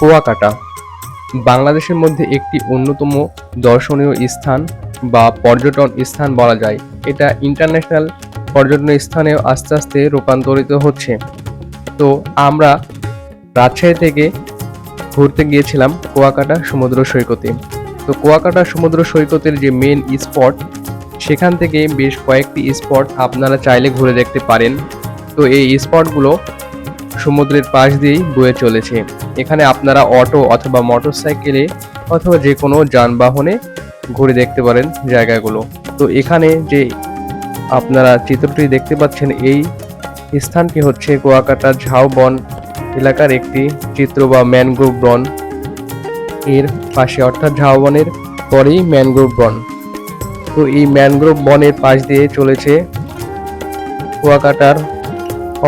কুয়াকাটা, বাংলাদেশের মধ্যে একটি অন্যতম দর্শনীয় স্থান বা পর্যটন স্থান বলা যায়। এটা ইন্টারন্যাশনাল পর্যটন স্থানেও আস্তে আস্তে রূপান্তরিত হচ্ছে। তো আমরা রাজশাহী থেকে ঘুরতে গিয়েছিলাম কুয়াকাটা সমুদ্র সৈকতে। তো কুয়াকাটা সমুদ্র সৈকতের যে মেন স্পট সেখান থেকে বেশ কয়েকটি স্পট আপনারা চাইলে ঘুরে দেখতে পারেন। তো এই স্পটগুলো সমুদ্রের পাশ দিয়েই বয়ে চলেছে। এখানে আপনারা অটো অথবা মোটরসাইকেলে অথবা যে কোনো যানবাহনে ঘুরে দেখতে পারেন জায়গাগুলো। তো এখানে যে আপনারা চিত্রটি দেখতে পাচ্ছেন, এই স্থানটি হচ্ছে কুয়াকাটা ঝাউবন এলাকার একটি চিত্র বা ম্যানগ্রোভ বন। এর পাশে অর্থাৎ ঝাউবনের পরেই ম্যানগ্রোভ বন। তো এই ম্যানগ্রোভ বনের পাশ দিয়ে চলেছে কুয়াকাটার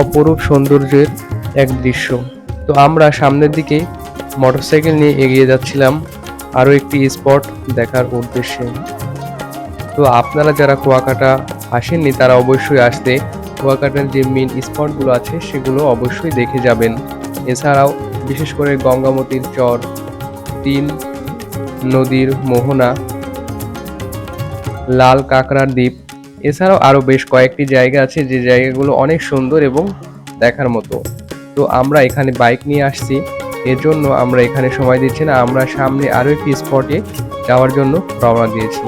অপরূপ সৌন্দর্যের এক দৃশ্য। তো আমরা সামনের দিকে মোটরসাইকেল নিয়ে এগিয়ে যাচ্ছিলাম আরও একটি স্পট দেখার উদ্দেশ্যে। তো আপনারা যারা কুয়াকাটা আসেননি, তারা অবশ্যই আসতে কুয়াকাটার যে মেন স্পটগুলো আছে, সেগুলো অবশ্যই দেখে যাবেন। এছাড়াও বিশেষ করে গঙ্গামতির চর তিন নদীর মোহনা, লাল কাঁকড়ার দ্বীপ, এছাড়াও আরও বেশ কয়েকটি জায়গা আছে যে জায়গাগুলো অনেক সুন্দর এবং দেখার মতো। তো আমরা এখানে বাইক নিয়ে আসছি। এর জন্য আমরা এখানে সময় দিচ্ছি না। আমরা সামনে আরও একটি স্পটে যাওয়ার জন্য রওনা দিয়েছি।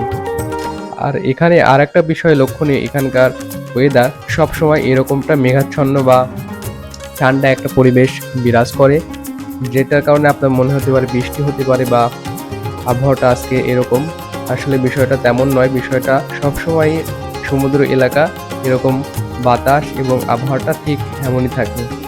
আর এখানে আর একটা বিষয় লক্ষণীয়, এখানকার ওয়েদার সবসময় এরকমটা মেঘাচ্ছন্ন বা ঠান্ডা একটা পরিবেশ বিরাজ করে, যেটার কারণে আপনার মনে হতে পারে বৃষ্টি হতে পারে বা আবহাওয়াটা আজকে এরকম। আসলে বিষয়টা তেমন নয়। বিষয়টা সবসময় সমুদ্র এলাকা, এরকম বাতাস এবং আবহাওয়াটা ঠিক এমনই থাকে।